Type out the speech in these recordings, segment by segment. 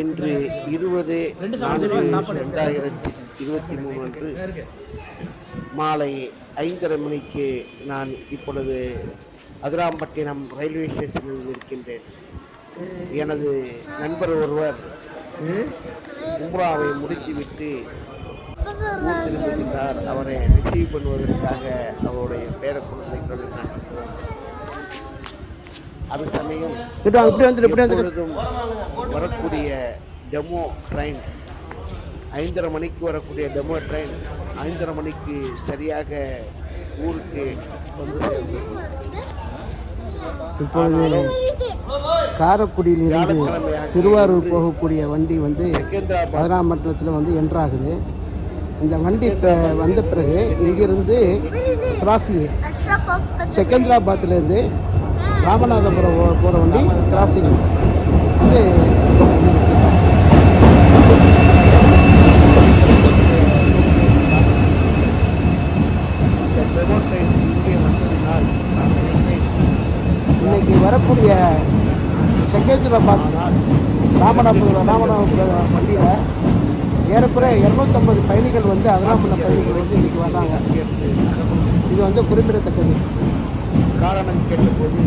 இன்று இருபது நான்கு ரெண்டாயிரத்தி இருபத்தி மூணு அன்று மாலை ஐந்தரை மணிக்கு நான் இப்பொழுது அதிராம்பட்டினம் ரயில்வே ஸ்டேஷனில் இருக்கின்றேன் எனது நண்பர் ஒருவர் உம்ராவை முடித்துவிட்டு ஊர் திரும்புகின்றார் அவரை ரிசீவ் பண்ணுவதற்காக அவருடைய பேர குழந்தைகள் நான் வந்தேன். அது சமயம் இப்படி வந்துட்டு இப்படி வந்துட்டு வரக்கூடிய டெமோ ட்ரெயின் ஐந்தரை மணிக்கு வரக்கூடிய டெமோ ட்ரெயின் ஐந்தரை மணிக்கு சரியாக ஊருக்கு வந்து இப்பொழுது காரைக்குடியிலிருந்து திருவாரூர் போகக்கூடிய வண்டி வந்து செகந்திராபாத் பதினாமட்டத்தில் வந்து என்ட்ராகுது இந்த வண்டி வந்த பிறகு இங்கிருந்து கிராசிங் செகந்திராபாத்லேருந்து ராமநாதபுரம் போகிற வண்டி கிராசிங் வந்து இன்னைக்கு வரக்கூடிய செகந்திராபாத் ராமநாதபுரம் ராமநாதபுரம் வண்டியில் ஏறக்குறைய இரநூத்தம்பது பயணிகள் வந்து அதிராமண பயணிகள் வந்து இன்னைக்கு வர்றாங்க. இது வந்து குறிப்பிடத்தக்கது. காரணம் கேட்டபோது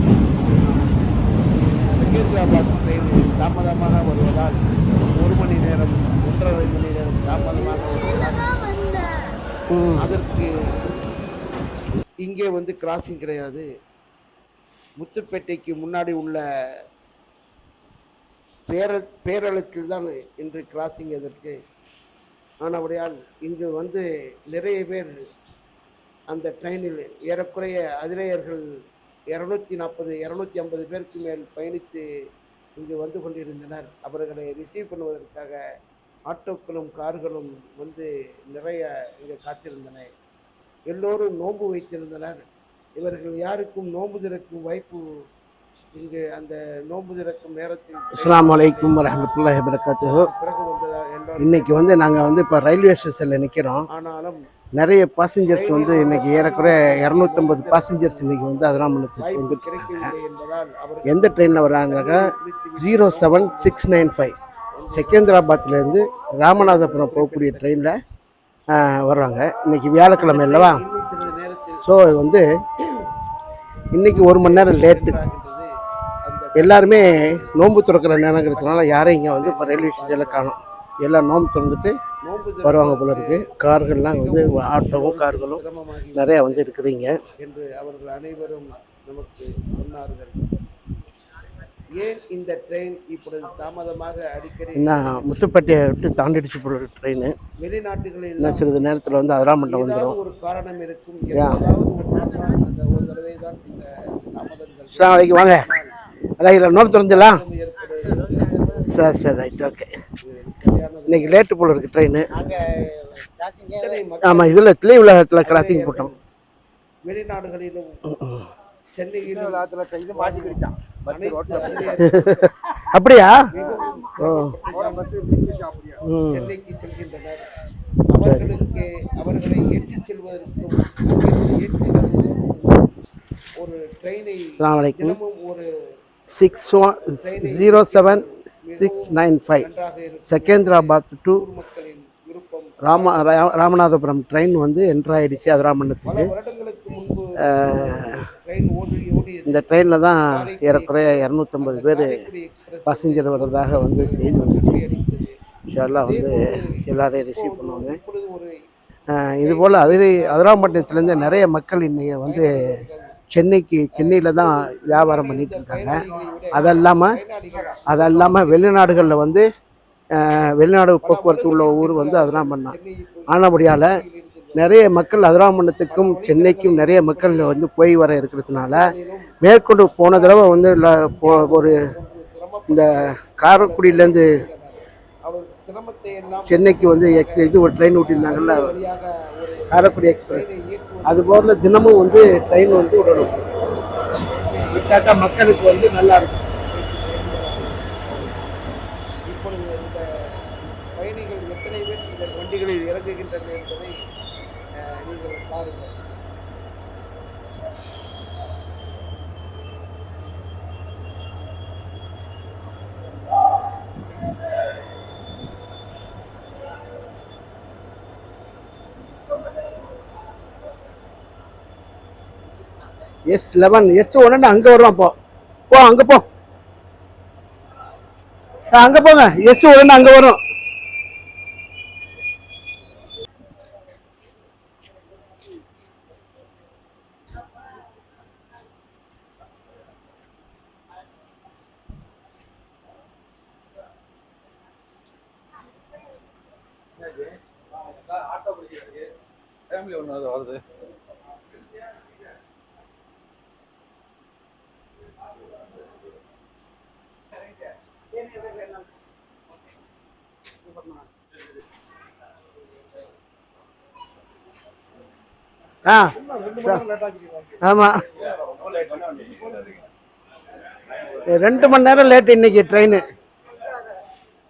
செகந்திராபாத் ட்ரெயின் தாமதமாக வருவதால் ஒரு மணி நேரம் ஒன்றரை மணி நேரம் தாமதமாக வருவதால். அதற்கு இங்கே வந்து கிராசிங் கிடையாது முத்துப்பேட்டைக்கு முன்னாடி உள்ள பேர பேரளத்தில் தான் இன்று கிராசிங் எதற்கு ஆனபடியால் இங்கு வந்து நிறைய பேர் அந்த ட்ரெயினில் ஏறக்குறைய அதிலேயர்கள் இரநூத்தி நாற்பது இரநூத்தி ஐம்பது பேருக்கு மேல் பயணித்து இங்கு வந்து கொண்டிருந்தனர். அவர்களை ரிசீவ் பண்ணுவதற்காக ஆட்டோக்களும் கார்களும் வந்து நிறைய இங்கே காத்திருந்தன. எல்லோரும் நோன்பு வைத்திருந்தனர். இவர்கள் யாருக்கும் நோன்பு திறக்கும் வாய்ப்பு இங்கு அந்த நோன்பு திறக்கும் நேரத்தில் அஸ்ஸலாமு அலைக்கும் வரஹ்மத்துல்லாஹி வபரகாத்துஹு. பிறகு வந்ததா? எல்லோரும் இன்னைக்கு வந்து நாங்கள் வந்து இப்போ ரயில்வே ஸ்டேஷனில் நிற்கிறோம் ஆனாலும் நிறைய பாசஞ்சர்ஸ் வந்து இன்னைக்கு ஏறக்குறைய இரநூத்தம்பது பாசஞ்சர்ஸ் இன்னைக்கு வந்து அதிராமணத்துக்கு அவர்கள் எந்த ட்ரெயினில் வர்றாங்கனாக்கா zero seven six nine five செகந்திராபாத்லேருந்து Ramanathapuram போகக்கூடிய ட்ரெயினில் வர்றாங்க. இன்னைக்கு வியாழக்கிழமை அல்லவா? ஸோ வந்து இன்னைக்கு ஒரு மணி நேரம் லேட்டு எல்லாருமே நோன்பு திறக்கிற நேரங்கிறதுனால யாரும் இங்கே வந்து இப்போ ரயில்வே ஸ்டேஷனில் காணும். எல்லாம் நோன்பு திறந்துட்டு வருவாங்க போல இருக்கு. கார்கள்லாம் வந்து ஆட்டோவும் கார்களும் நிறையா வந்து இருக்குதுங்க. என்று அவர்கள் அனைவரும் நமக்கு சொன்னார்கள். ஏன் இந்த ட்ரெயின் இப்பொழுது தாமதமாக அடிக்கடி இன்னும் முத்துப்பேட்டையை விட்டு தாண்டிடுச்சு போல ட்ரெயின் வெளிநாட்டுகளில் இன்னும் சிறிது நேரத்தில் வந்து அதிராமட்டம் வந்துடும் ஏதாவது ஒரு காரணம் இருக்கும். ஒரு தடவை தான் இந்த தாமதங்கள் சார் வரைக்கும் வாங்க. இதில் நோன்பு திறந்துடலாம். சரி சரி ரைட் ஓகே. இன்னைக்கு லேட்டு போல இருக்கு ட்ரெயின் ஆமாம் இதில் திளை உலகத்தில் கிராசிங் போட்டோம். வெளிநாடுகளிலும் அப்படியா? அவர்களுக்கு அவர்களை செல்வதற்கும் ஏற்றி வருவதற்கும் ஒரு ட்ரெயினை ஒரு six one zero seven six nine five Secunderabad to Rama ரா- ராமநாதபுரம் ட்ரெயின் வந்து என்ட்ரு ஆயிடுச்சு அதிராமண்டத்துக்கு இந்த ட்ரெயினில் தான் ஏறக்குறைய இரநூத்தம்பது பேர் காரைக்குடி பாசஞ்சர் வர்றதாக வந்து செய்தி வந்துச்சு. அடித்தது இன்ஷால்லாம் வந்து எல்லாரையும் ரிசீவ் பண்ணுவாங்க. இதுபோல் அதிரை அஹ் நிறைய மக்கள் இன்றைக்கி வந்து சென்னைக்கு சென்னையில் தான் வியாபாரம் பண்ணிட்டு இருக்காங்க. அது இல்லாமல் அது இல்லாமல் வெளிநாடுகளில் வந்து வெளிநாடு போக்குவரத்து உள்ள ஊர் வந்து அதிராம்பண்ணம் ஆனபடியால் நிறைய மக்கள் அதிராமண்டத்துக்கும் சென்னைக்கும் நிறைய மக்கள் வந்து போய் வர இருக்கிறதுனால மேற்கொண்டு போன தடவை வந்து ஒரு இந்த காரைக்குடியிலேருந்து சென்னைக்கு வந்து இது ஒரு ட்ரெயின் ஓட்டியிருந்தாங்கல்ல காரைக்குடி எக்ஸ்பிரஸ். அது போல தினமும் வந்து ட்ரெயின் வந்து விடணும். விட்டாக்கா மக்களுக்கு வந்து நல்லா இருக்கும். இப்பொழுது இந்த பயணிகள் எத்தனை பேர் இந்த வண்டிகளில் இறங்குகின்றனர் என்பதை நீங்கள் பாருங்கள். S eleven. எஸ் ஒன்று அங்கே வருவான் போ. போ அங்கே போ. அங்கே போங்க. எஸ் ஒன்று அங்கே வரும். ஃபேமிலி ஒன்று வருது. ஆ ஆமா. ரெண்டு மணி நேரம் லேட் இன்னைக்கு ட்ரெயின்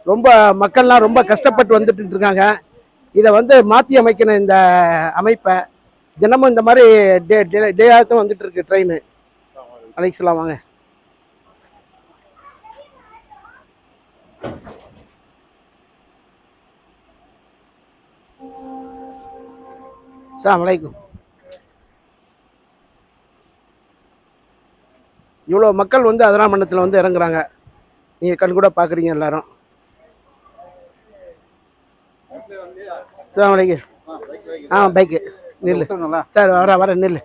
ரொம்ப மக்கள்லாம் ரொம்ப கஷ்டப்பட்டு வந்துட்டு இருக்காங்க. இதை வந்து மாற்றி அமைக்கணும் இந்த அமைப்பை. தினமும் இந்த மாதிரி டே டே டேயாக வந்துட்டு இருக்கு ட்ரெயின் அழைக்கலாம் வாங்க. அலைக்கும் இவ்வளோ மக்கள் வந்து அதிராமண்டத்தில் வந்து இறங்குறாங்க. நீங்கள் கண் கூட பார்க்குறீங்க எல்லாரும். அஸ்ஸலாமு அலைக்கும் ஆ பைக்கு நில்லு. சார் வர வர நில்லு.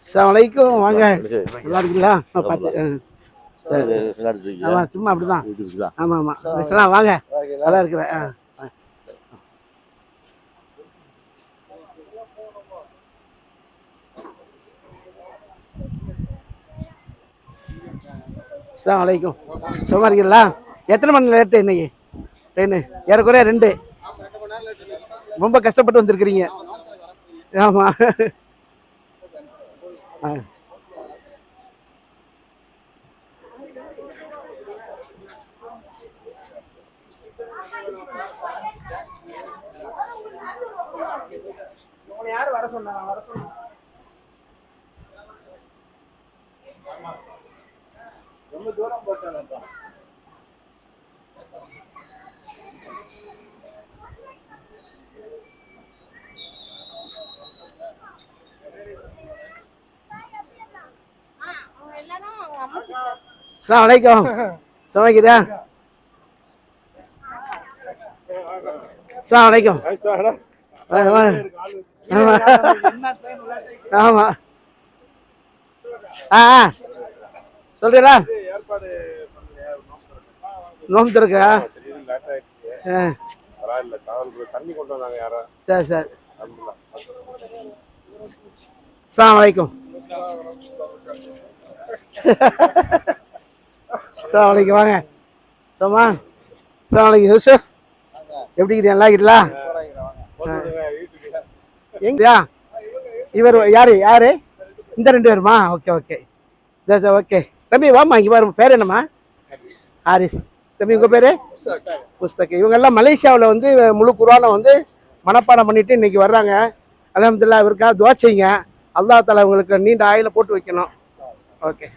அஸ்ஸலாமு அலைக்கும் வாங்க. நல்லா இருக்கீங்களா? பார்த்து ஆ. ஆமா சும்மா அப்படிதான். ஆமா ஆமா. பேசலாம் வாங்க. நல்லா இருக்கிறேன். அஸ்ஸலாமு அலைக்கும். சும்மா இருக்கீங்களா? எத்தனை மணி லேட்டு இன்னைக்கு? ட்ரெயின் ஏறக்குறைய ரெண்டு. ரொம்ப கஷ்டப்பட்டு வந்திருக்கிறீங்க. ஆமா. ஆ. அஸ்ஸலாமு அலைக்கும். சமைக்கிறா வாங்க, வாங்க. ஆமா. ஆ சொல்றீங்களா? நோம்பு திறக்கா? தண்ணி கொண்டு வந்தாங்க யாரோ. சரி சரி. அஸ்ஸலாமு அலைக்கும். அஸ்ஸலாமு அலைக்கும் வாங்க. சோமா சார் அலைக்கும் யூசுஃப் எப்படி இருக்கிறீங்க நல்லா இருக்கிறீங்களா எங்கயா? இவர் யாரு? யாரு? இந்த ரெண்டு பேருமா? Okay okay. Sir okay. தம்பி வாம்மா இங்கே பாருங்க பேர் என்னம்மா? ஹாரிஸ். தம்பி உங்கள் பேர்? புஸ்தக் இவங்கெல்லாம் மலேசியாவில் வந்து முழு குரானை வந்து மனப்பாடம் பண்ணிட்டு இன்னைக்கு வர்றாங்க. அலமதுல்லா இவருக்காக துவா அல்லா அல்லாஹ் இவங்களுக்கு நீண்ட ஆயில போட்டு வைக்கணும். ஓகே.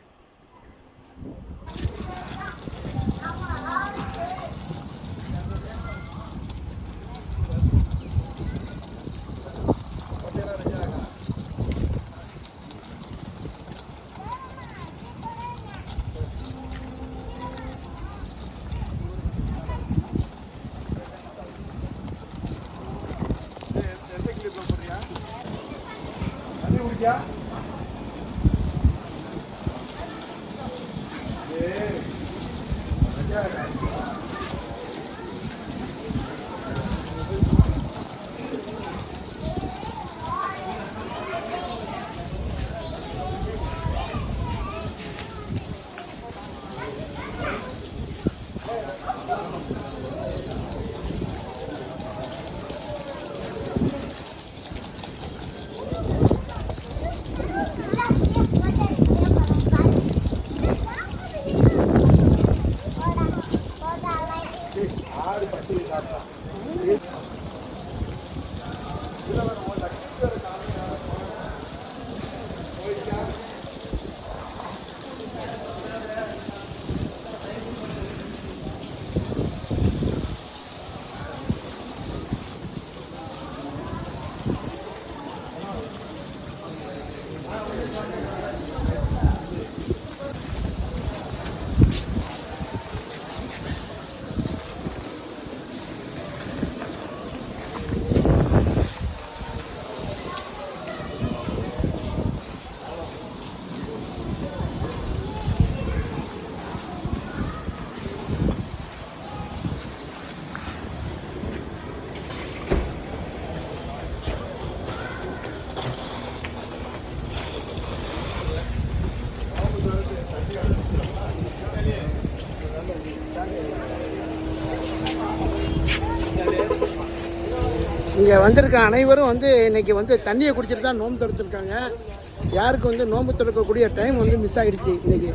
야? இங்கே வந்திருக்க அனைவரும் வந்து இன்றைக்கி வந்து தண்ணியை குடிச்சிட்டு தான் நோன்பு தடுத்துருக்காங்க. யாருக்கு வந்து நோன்பு திறக்கக்கூடிய டைம் வந்து மிஸ் ஆகிடுச்சு இன்றைக்கி